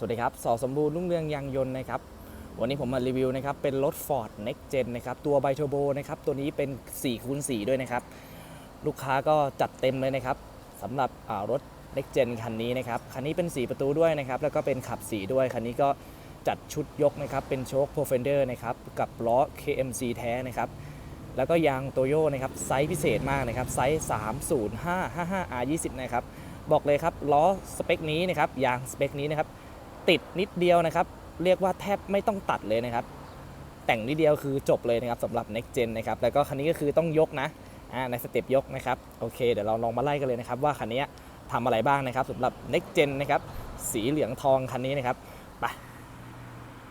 สวัสดีครับ สอสมบูรณ์รุ่งเรืองยางยนต์นะครับ วันนี้ผมมารีวิวนะครับ เป็นรถ Ford Next Gen นะครับ ตัวไบโทโบนะครับ ตัวนี้เป็น4คูณ4ด้วยนะครับ ลูกค้าก็จัดเต็มเลยนะครับสำหรับรถ Next Gen คันนี้นะครับ คันนี้เป็น 4 ประตูด้วยนะครับ แล้วก็เป็นขับ 4 ด้วย คันนี้ก็จัดชุดยกนะครับ เป็นโชค p r o f e n d e r นะครับ กับล้อ KMC แท้นะครับ แล้วก็ยางโตโยนะครับ ไซส์พิเศษมากนะครับ ไซส์ 30555R20 นะครับ บอกเลยครับ ล้อสเปคนี้นะครับ ยางสเปคนี้นะครับ ติดนิดเดียวนะครับ เรียกว่าแทบไม่ต้องตัดเลยนะครับ แต่งนิดเดียวคือจบเลยนะครับสำหรับ next gen นะครับแล้วก็คันนี้ก็คือต้องยกนะในสเต็ปยกนะครับโอเค เดี๋ยวเราลองมาไล่กันเลยนะครับ ว่าคันนี้ทำอะไรบ้างนะครับสำหรับ next gen นะครับสีเหลืองทองคันนี้นะครับไป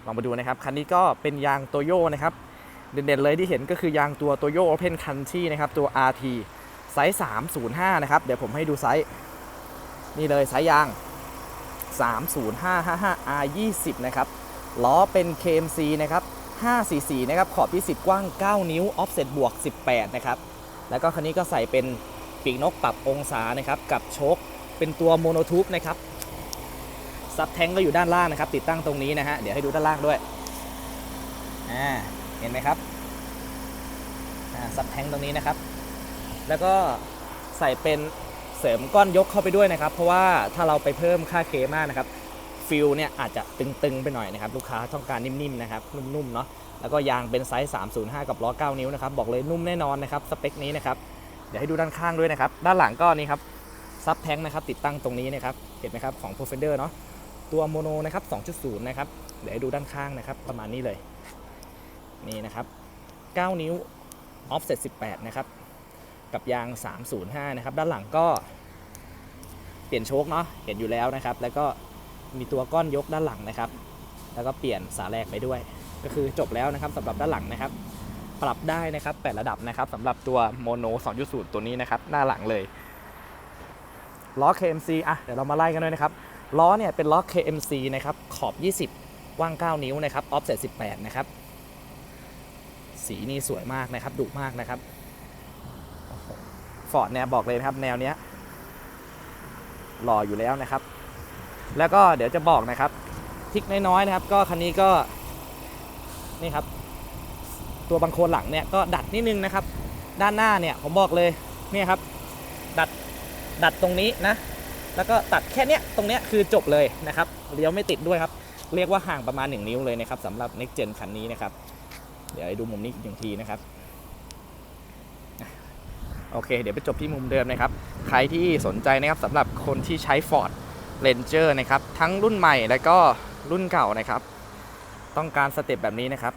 ลองมาดูนะครับคันนี้ก็เป็นยางโตโยนะครับเด่นๆเลยที่เห็นก็คือยางตัวโตโย Open Country นะครับตัว RT ไซส์305 นะครับ เดี๋ยวผมให้ดูไซส์ นี่เลยไซส์ยาง 30555R20 นะครับล้อเป็น KMC นะครับ544นะครับขอบที่ 10 กว้าง 9 นิ้ว offset บวก 18 นะครับ แล้วก็คันนี้ก็ใส่เป็นปีกนกปรับองศานะครับกับโชคเป็นตัวโมโนทูบนะครับซับแทงก็อยู่ด้านล่างนะครับ ติดตั้งตรงนี้นะฮะ เดี๋ยวให้ดูด้านล่างด้วยอ่าเห็นไหมครับอ่าซับแทงตรงนี้นะครับ แล้วก็ใส่เป็น เสริมก้อนยกเข้าไปด้วยนะครับ เพราะว่าถ้าเราไปเพิ่มค่าเคมากนะครับฟิลเนี่ยอาจจะตึงๆไปหน่อยนะครับ ลูกค้าต้องการนิ่มๆนะครับนุ่มๆเนาะแล้วก็ยางเป็นไซส์ 305 กับล้อ 9 นิ้วนะครับ บอกเลยนุ่มแน่นอนนะครับ สเปคนี้นะครับ เดี๋ยวให้ดูด้านข้างด้วยนะครับ ด้านหลังก็นี่ครับ ซับแทงนะครับ ติดตั้งตรงนี้นะครับ เห็นไหมครับ ของ p r o f e n d e r เนาะ ตัวโมโนนะครับ 2.0 นะครับ เดี๋ยวให้ดูด้านข้างนะครับ ประมาณนี้เลย นี่นะครับ 9 นิ้ว offset 18 นะครับ กับยาง 305 นะครับ ด้านหลังก็เปลี่ยนโชคเนาะเห็นอยู่แล้วนะครับ แล้วก็มีตัวก้อนยกด้านหลังนะครับ แล้วก็เปลี่ยนสาแรกไปด้วย ก็คือจบแล้วนะครับสำหรับด้านหลังนะครับ ปรับได้นะครับแปดระดับนะครับสำหรับตัวโมโน2.0 ตัวนี้นะครับ หน้าหลังเลยล้อ KMC อะเดี๋ยวเรามาไล่กันด้วยนะครับล้อเนี่ยเป็นล้อ KMC นะครับขอบ 20 กว้าง 9 นิ้วนะครับ offset 18 นะครับ สีนี่สวยมากนะครับดุมากนะครับ ฟอร์ดเนี่ยบอกเลยนะครับ แนวเนี้ยหล่ออยู่แล้วนะครับ แล้วก็เดี๋ยวจะบอกนะครับทิกน้อยๆนะครับ ก็คันนี้ก็นี่ครับ ตัวบังโคลนหลังเนี่ยก็ดัดนิดนึงนะครับ ด้านหน้าเนี่ยผมบอกเลยเนี่ยครับ ดัดดัดตรงนี้นะ แล้วก็ตัดแค่เนี้ยตรงเนี้ยคือจบเลยนะครับเลี้ยวไม่ติดด้วยครับ เรียกว่าห่างประมาณ 1 นิ้วเลยนะครับสำหรับ Next Gen คันนี้นะครับ เดี๋ยวดูมุมนี้อีกหนึ่งทีนะครับ โอเค เดี๋ยวไปจบที่มุมเดิมนะครับ ใครที่สนใจนะครับสำหรับคนที่ใช้ Ford Ranger นะครับ ทั้งรุ่นใหม่และก็รุ่นเก่านะครับ ต้องการสเต็ปแบบนี้นะครับ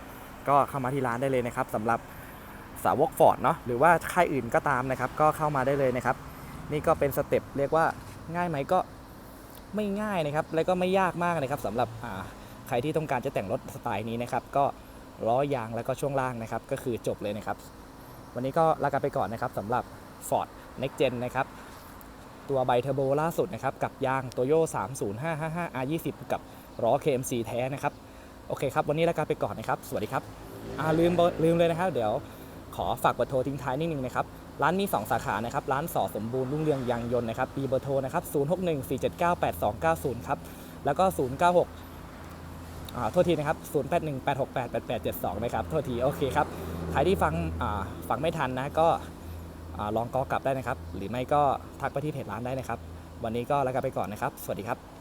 ก็เข้ามาที่ร้านได้เลยนะครับสำหรับสาวก Ford เนาะหรือว่าค่ายอื่นก็ตามนะครับ ก็เข้ามาได้เลยนะครับ นี่ก็เป็นสเต็ปเรียกว่าง่ายไหมก็ไม่ง่ายนะครับ แล้วก็ไม่ยากมากนะครับสำหรับใครที่ต้องการจะแต่งรถสไตล์นี้นะครับ ก็ล้อยางแล้วก็ช่วงล่างนะครับ ก็คือจบเลยนะครับ วันนี้ก็ลากันไปก่อนนะครับสำหรับ Ford Next Gen นะครับ ตัวไบเทอร์โบล่าสุดนะครับ กับยางโตโย30555 R20 กับล้อ KMC แท้นะครับ โอเคครับ วันนี้ลากันไปก่อนนะครับ สวัสดีครับอ่าลืมลืมเลยนะครับ เดี๋ยวขอฝากเบอร์โทรทิ้งท้ายนิดนึงนะครับ ร้านมี 2 สาขานะครับ ร้านสอสมบูรณ์รุ่งเรืองยางยนต์นะครับมีเบอร์โทรนะครับ 0614798290 ครับ แล้วก็ 096อ่าโทษทีนะครับ 0818688872 นะครับ โทษที โอเคครับ ใครที่ฟังฟังไม่ทันนะก็ลองกอกลับได้นะครับ หรือไม่ก็ทักไปที่เพจร้านได้นะครับ วันนี้ก็ลากันไปก่อนนะครับ สวัสดีครับ